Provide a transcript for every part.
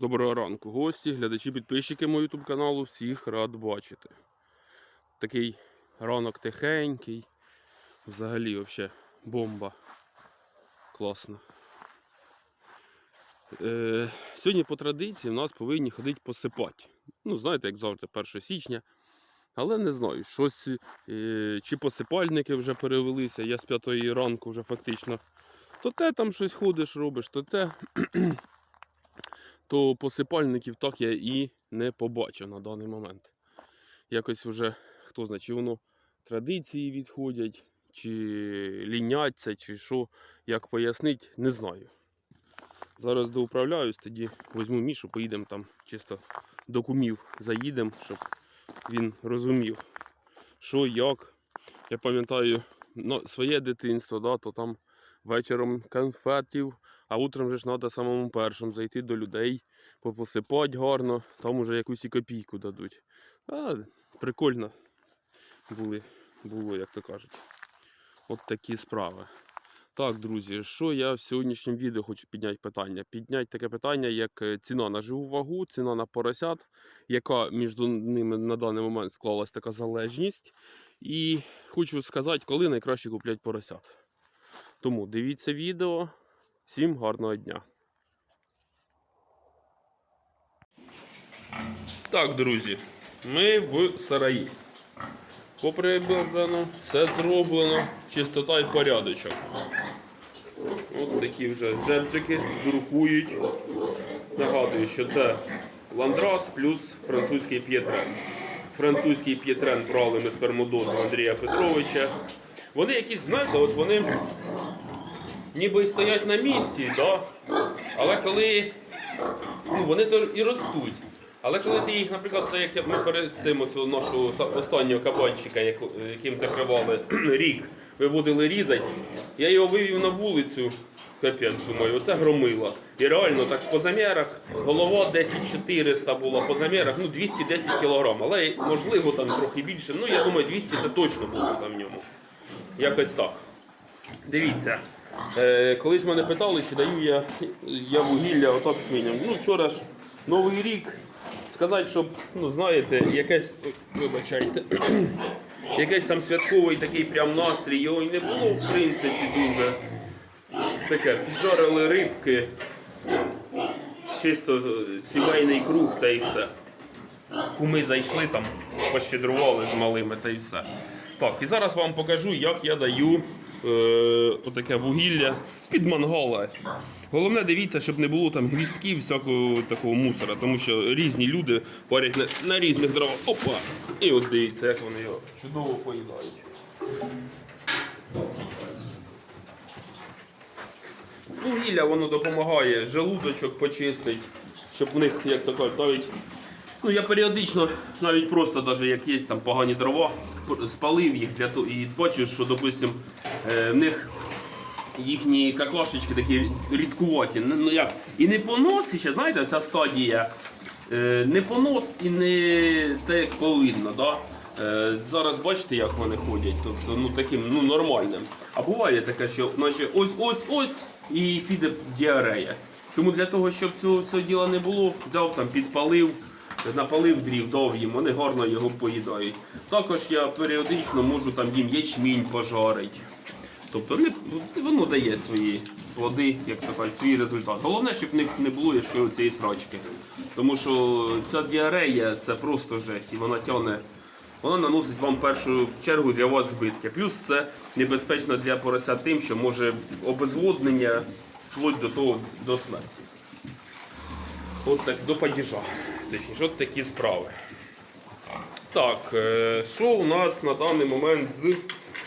Доброго ранку, гості, глядачі, підписчики мого YouTube каналу. Всіх рад бачити. Такий ранок тихенький. Взагалі вообще бомба. Класно. Е, сьогодні по традиції в нас повинні ходити посипати. Ну, знаєте, як завжди, 1 січня. Але не знаю, щось е, чи посипальники вже перевелися. Я з 5 ранку вже фактично. То те там щось ходиш, робиш, то те то посипальників так я і не побачив на даний момент. Якось вже, хто знає, чи воно традиції відходять, чи ліняться, чи що, як пояснити, не знаю. Зараз доуправляюсь, тоді візьму Мішу, поїдемо там чисто до кумів заїдемо, щоб він розумів, що, як. Я пам'ятаю ну, своє дитинство, да, то там вечором конфетів, а утром же ж треба самому першому зайти до людей, попосипати гарно, там уже якусь і копійку дадуть. А, прикольно були, було, як то кажуть. От такі справи. Так, друзі, що я в сьогоднішньому відео хочу підняти питання? Підняти таке питання, як е, ціна на живу вагу, ціна на поросят, яка між ними на даний момент склалась така залежність. І хочу сказати, коли найкраще купляти поросят. Тому дивіться відео. Всім гарного дня. Так, друзі, ми в сараї. Поприбрано, все зроблено, чистота і порядочок. От такі вже джебджики друкують. Нагадую, що це ландрас плюс французький п'єтрен. Французький п'єтрен брали ми спермодозу Андрія Петровича. Вони якісь, знаєте, от вони ніби й стоять на місці, да? але коли ну, вони то і ростуть. Але коли ти їх, наприклад, це як ми перед цим оцю нашого останнього кабанчика, яким закривали рік, виводили різать, я його вивів на вулицю, капець, думаю, оце громило. І реально так по замірах голова 10400 була, по замірах ну 210 кг, але можливо там трохи більше. Ну я думаю, 200 це точно було там в ньому. Якось так. Дивіться, е, колись мене питали, чи даю я, я вугілля отак свиням. Ну, вчора ж Новий рік. Сказати, щоб, ну знаєте, якесь, вибачайте, якийсь там святковий такий прям настрій, його і не було, в принципі, дуже. Таке, піджарили рибки, чисто е, сімейний круг та й все. Куми зайшли там, пощедрували з малими та й все. Так, і зараз вам покажу, як я даю е, отаке вугілля з-під мангала. Головне, дивіться, щоб не було там гвістків, всякого такого мусора, тому що різні люди парять на, на різних дровах. Опа! І от дивіться, як вони його чудово поїдають. Вугілля воно допомагає желудочок почистить, щоб в них, як то кажуть, навіть. Ну, я періодично, навіть просто даже як є там погані дрова, спалив їх для того і бачу, що, допустим, е, в них їхні какашечки такі рідкуваті. Ну, ну, як, і не понос, ще, знаєте, ця стадія. е, Не понос і не те, як повинно. Да? Е, Зараз бачите, як вони ходять, тобто ну, таким ну, нормальним. А буває таке, що наче ось-ось-ось і піде діарея. Тому для того, щоб цього всього діла не було, взяв там, підпалив, напалив дрів, дав їм, вони гарно його поїдають. Також я періодично можу там їм ячмінь пожарити. Тобто воно дає свої плоди, як то кажуть, свій результат. Головне, щоб них не було я цієї срачки. Тому що ця діарея це просто жесть, і вона тягне, вона наносить вам в першу чергу для вас збитки. Плюс це небезпечно для поросят тим, що може обезводнення вплоть до того до смерті. От так, до падіжа. Точніше, от такі справи. Так, е, що у нас на даний момент з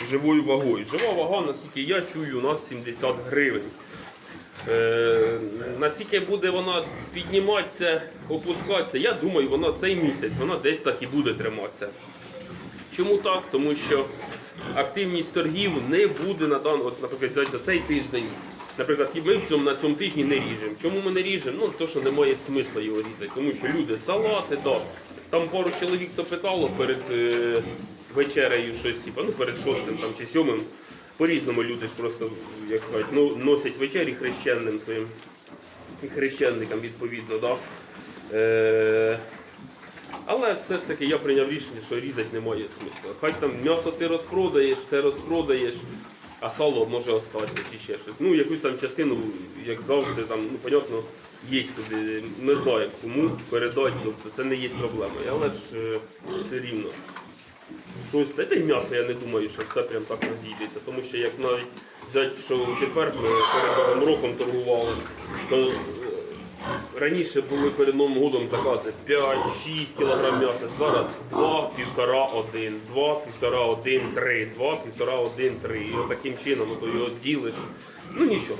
живою вагою? Жива вага, наскільки я чую, у нас 70 гривень. Е, наскільки буде вона підніматися, опускатися, я думаю, вона цей місяць вона десь так і буде триматися. Чому так? Тому що активність торгів не буде на дан, от, наприклад, взяти цей тиждень. Наприклад, ми в цьому, на цьому тижні не ріжемо. Чому ми не ріжемо? Ну, то, що немає смисла його різати. Тому що люди салати, да. Там пару чоловік то питало перед е, вечерею щось, типу, ну перед шостим там, чи сьомим. По-різному люди ж просто як кажуть, ну, носять вечері хрещенним своїм і хрещенникам відповідно. Да? Е, але все ж таки я прийняв рішення, що різати немає смисла. Хай там м'ясо ти розпродаєш, ти розпродаєш, а сало може остатися чи ще щось. Ну, якусь там частину, як завжди, там, ну, понятно, є туди. Не знаю, кому передати, тобто це не є проблемою. Але ж все рівно. Щось, та й м'ясо, я не думаю, що все прям так розійдеться. Тому що як навіть взяти, що у четвер ми перед Новим роком торгували, то раніше були перед Новим годом закази 5-6 кг м'яса, зараз 2, 1,5, 1, 2, 1,5, 1, 3, 2, 1,5, 1, 3. І отаким чином то його ділиш. Ну нічого.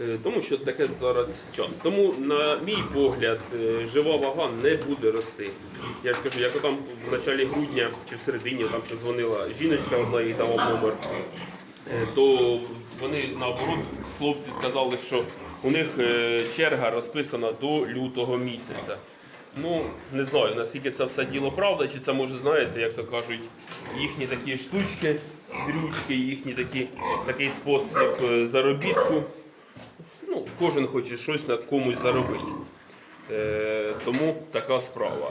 Е, Тому що таке зараз час. Тому, на мій погляд, е, жива вага не буде рости. Я ж кажу, як там в началі грудня чи в середині там ще дзвонила жіночка, одна їй давав номер, е, то вони наоборот, хлопці сказали, що у них е, черга розписана до лютого місяця. Ну, не знаю, наскільки це все діло правда, чи це може, знаєте, як то кажуть, їхні такі штучки, дрючки, їхні такі, такий спосіб е, заробітку. Ну, кожен хоче щось над комусь заробити. Е, тому така справа.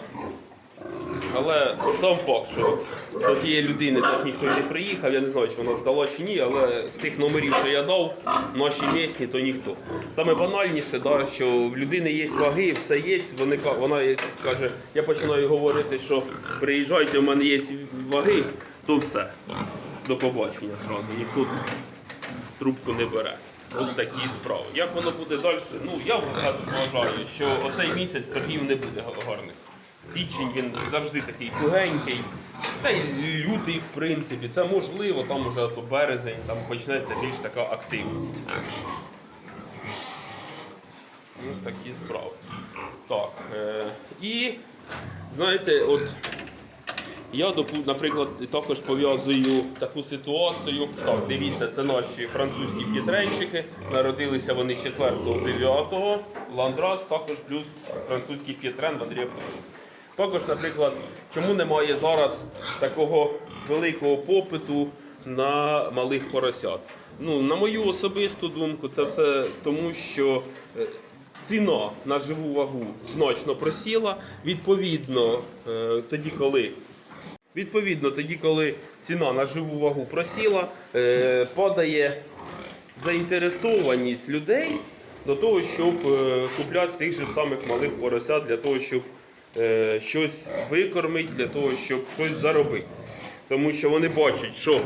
Але сам факт, що до тієї людини так ніхто не приїхав, я не знаю, чи вона здала чи ні, але з тих номерів, що я дав, наші місні, то ніхто. Саме банальніше, да, що в людини є ваги, все є. Вони, вона каже, я починаю говорити, що приїжджайте, у мене є ваги, то все. До побачення зразу. Ніхто трубку не бере. Ось такі справи. Як воно буде далі? Ну я вважаю, що оцей місяць торгів не буде гарних. Січень він завжди такий тугенький. Та й лютий, в принципі, це можливо, там уже то березень, там почнеться більш така активність. Ну, такі справи. Так. Е, і знаєте, от я, наприклад, також пов'язую таку ситуацію. Так, дивіться, це наші французькі п'єтренчики. Народилися вони 4-9. Ландрас також плюс французький п'єтрен в Андрія Петровича. Також, наприклад, чому немає зараз такого великого попиту на малих поросят? Ну, на мою особисту думку, це все тому, що е, ціна на живу вагу значно просіла. Відповідно, е, тоді, коли Відповідно, тоді, коли ціна на живу вагу просіла, е, падає заінтересованість людей до того, щоб купляти тих же самих малих поросят для того, щоб щось викормити, для того, щоб щось заробити. Тому що вони бачать, що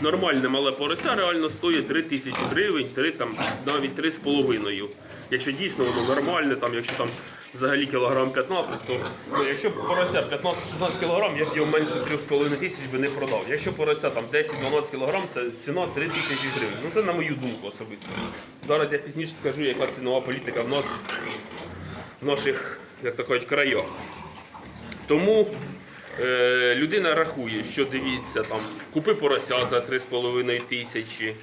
нормальне мале порося реально стоїть 3 тисячі гривень, 3, там, навіть 3,5. Якщо дійсно воно нормальне, там, якщо там взагалі кілограм 15, то ну, якщо порося 15-16 кілограм, я б його менше 3,5 тисяч би не продав. Якщо порося там 10-12 кілограм, це ціна 3 тисячі гривень. Ну це на мою думку особисто. Зараз я пізніше скажу, яка цінова політика в нас в наших, як то кажуть, краях. Тому е, людина рахує, що дивіться, там, купи порося за 3,5 тисячі,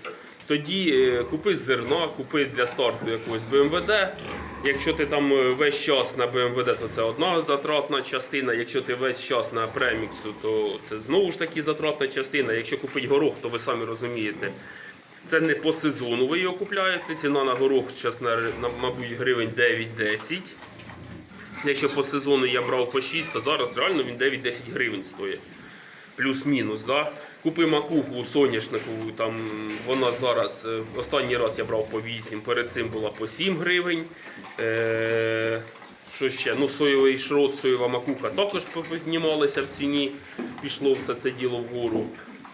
тоді е, купи зерна, купи для старту якогось БМВД. Якщо ти там е, весь час на БМВД, то це одна затратна частина. Якщо ти весь час на преміксу, то це знову ж таки затратна частина. Якщо купить горох, то ви самі розумієте. Це не по сезону ви його купляєте. Ціна на горох зараз, мабуть, гривень 9-10. Якщо по сезону я брав по 6, то зараз реально він 9-10 гривень стоїть. Плюс-мінус. Да? Купи макуху соняшникову, там вона зараз, е, останній раз я брав по 8, перед цим була по 7 гривень. Е, що ще? Ну, соєвий шрот, соєва макуха також піднімалася в ціні, пішло все це діло вгору.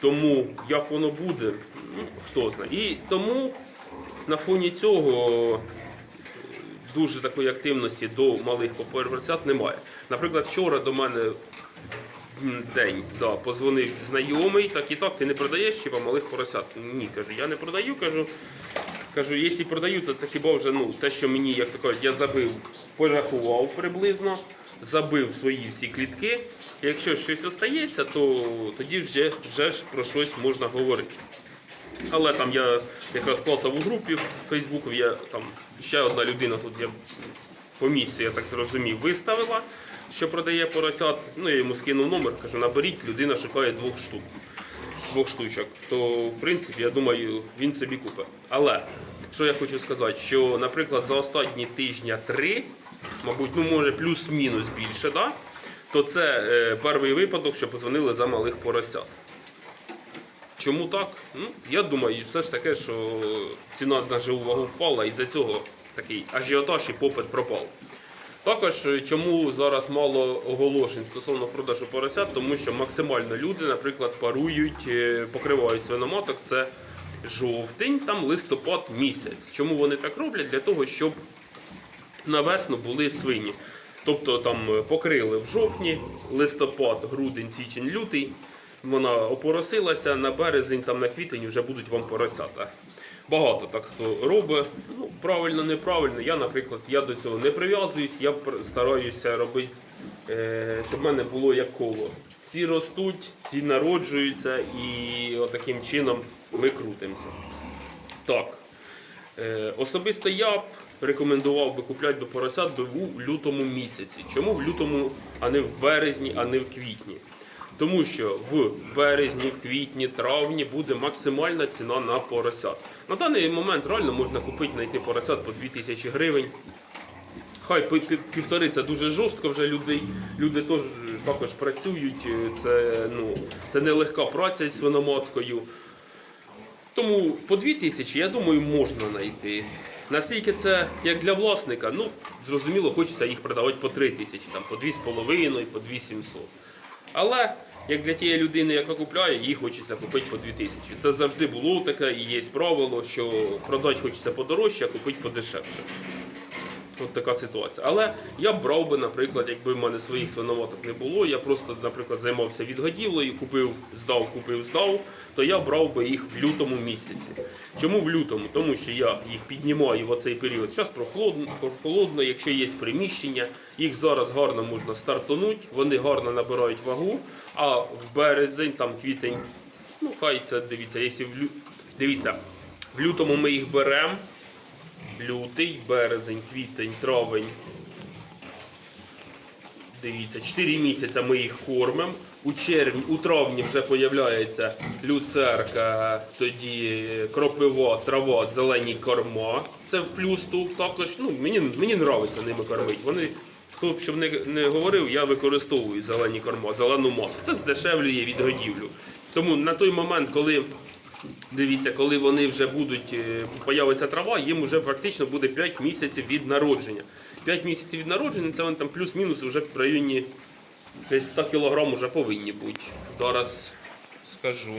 Тому як воно буде, ну, хто знає. І тому на фоні цього дуже такої активності до малих поросят немає. Наприклад, вчора до мене день да, позвонив знайомий, так і так, ти не продаєш хіба малих поросят? Ні, кажу, я не продаю, кажу. Кажу, якщо продаю, то це хіба вже ну, те, що мені, як то кажуть, я забив, порахував приблизно, забив свої всі клітки. Якщо щось остається, то тоді вже, вже ж про щось можна говорити. Але там я якраз клацав у групі в Фейсбуку, я там ще одна людина тут я по місцю, я так зрозумів, виставила, що продає поросят. Ну, я йому скинув номер, кажу, наберіть, людина шукає двох штук. Двох штучок. То в принципі, я думаю, він собі купить. Але що я хочу сказати, що, наприклад, за останні тижня три, мабуть, ну може плюс-мінус більше, да? то це е, перший випадок, що позвонили за малих поросят. Чому так? Ну, я думаю, все ж таке, що ціна на живу впала, і за цього такий ажіотаж і попит пропав. Також е, чому зараз мало оголошень стосовно продажу поросят, тому що максимально люди, наприклад, парують, е, покривають свиноматок. Це жовтень, там листопад місяць. Чому вони так роблять? Для того, щоб на весну були свині. Тобто там е, покрили в жовтні, листопад, грудень, січень, лютий. Вона опоросилася на березень, там на квітень вже будуть вам поросята. Багато так хто робить. Ну, правильно, неправильно. Я, наприклад, я до цього не прив'язуюсь, я стараюся робити, е, щоб в мене було як коло. Всі ростуть, всі народжуються і отаким чином ми крутимося. Так. Е, особисто я б рекомендував би купляти до поросят в лютому місяці. Чому в лютому, а не в березні, а не в квітні? Тому що в березні, квітні, травні буде максимальна ціна на поросят. На даний момент реально можна купити знайти поросят по 2000 гривень. Хай півтори це дуже жорстко вже людей. Люди теж також працюють. е, Це, ну, це нелегка праця з свиноматкою. Тому по 2 тисячі, я думаю, можна знайти. Наскільки це як для власника, ну зрозуміло, хочеться їх продавати по 3 тисячі, по 2,5, по 2,700. Але як для тієї людини, яка купляє, їй хочеться купити по 2000. Це завжди було таке і є правило, що продати хочеться подорожче, а купити подешевше. От така ситуація. Але я брав би, наприклад, якби в мене своїх свиноматок не було, я просто, наприклад, займався відгодівлею, купив, здав, купив, здав, то я брав би їх в лютому місяці. Чому в лютому? Тому що я їх піднімаю в оцей період. Зараз прохолодно, прохолодно, якщо є приміщення, їх зараз гарно можна стартанути, вони гарно набирають вагу, а в березень, там квітень, ну хай це дивіться, якщо в лю... дивіться, в лютому ми їх беремо лютий, березень, квітень, травень. Дивіться, 4 місяці ми їх кормимо. У червні, у травні вже з'являється люцерка, тоді кропива, трава, зелені корма. Це в плюс тут також. Ну, мені, мені подобається ними кормити. Вони, хто б щоб не, не говорив, я використовую зелені корма, зелену масу. Це здешевлює відгодівлю. Тому на той момент, коли Дивіться, коли вони вже будуть, е, появиться трава, їм вже практично буде 5 місяців від народження. 5 місяців від народження це вони там плюс-мінус вже в районі десь 100 кг вже повинні бути. Зараз скажу.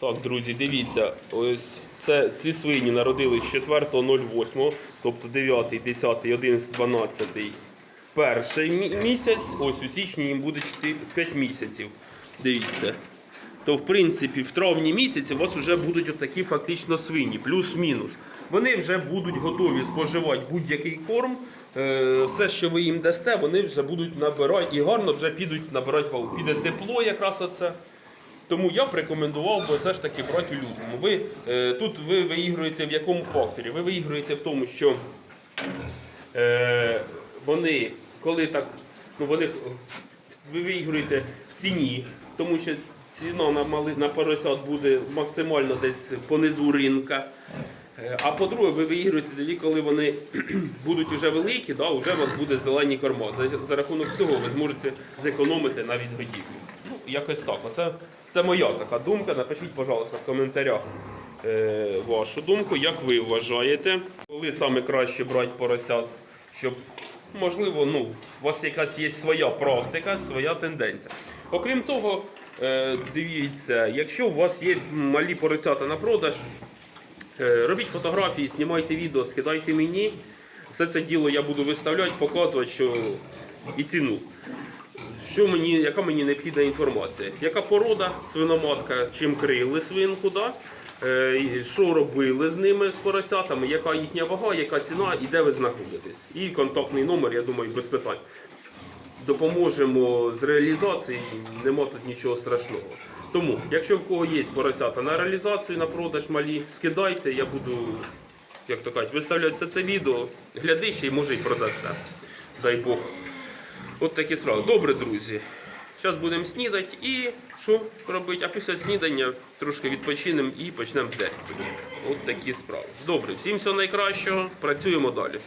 Так, друзі, дивіться, ось це ці свині народились 4.08, тобто 9, 10, 11, 12. Перший місяць, ось у січні їм буде 5 місяців. Дивіться то в принципі в травні місяці у вас вже будуть отакі фактично свині, плюс-мінус. Вони вже будуть готові споживати будь-який корм. Е, Все, що ви їм дасте, вони вже будуть набирати і гарно вже підуть набирати вагу. Піде тепло якраз оце. Тому я б рекомендував би все ж таки брати у лютому. Ви, е, тут ви виігруєте в якому факторі? Ви виігруєте в тому, що е, вони, коли так, ну вони ви виігруєте в ціні, тому що ціна на мали на поросят буде максимально десь понизу ринка. Е, А по-друге, ви виігруєте тоді, коли вони будуть вже великі, да, вже у вас буде зелені корма. За, за рахунок цього ви зможете зекономити на відгодівлі. Ну, якось так. Оце, це моя така думка. Напишіть, пожалуйста, в коментарях е, вашу думку, як ви вважаєте, коли саме краще брати поросят, щоб можливо, ну, у вас якась є своя практика, своя тенденція. Окрім того, дивіться, якщо у вас є малі поросята на продаж, Е, Робіть фотографії, знімайте відео, скидайте мені. Все це діло я буду виставляти, показувати, що і ціну. Що мені, яка мені необхідна інформація? Яка порода свиноматка, чим крили свинку, да? Е, що робили з ними, з поросятами, яка їхня вага, яка ціна і де ви знаходитесь. І контактний номер, я думаю, без питань. Допоможемо з реалізації, нема тут нічого страшного. Тому, якщо в кого є поросята на реалізацію, на продаж малі, скидайте, я буду, як то кажуть, виставляти це відео, гляди ще й може й продасте. Дай Бог. От такі справи. Добре, друзі. Зараз будемо снідати і що робити? А після снідання трошки відпочинемо і почнемо день. От такі справи. Добре, всім всього найкращого, працюємо далі.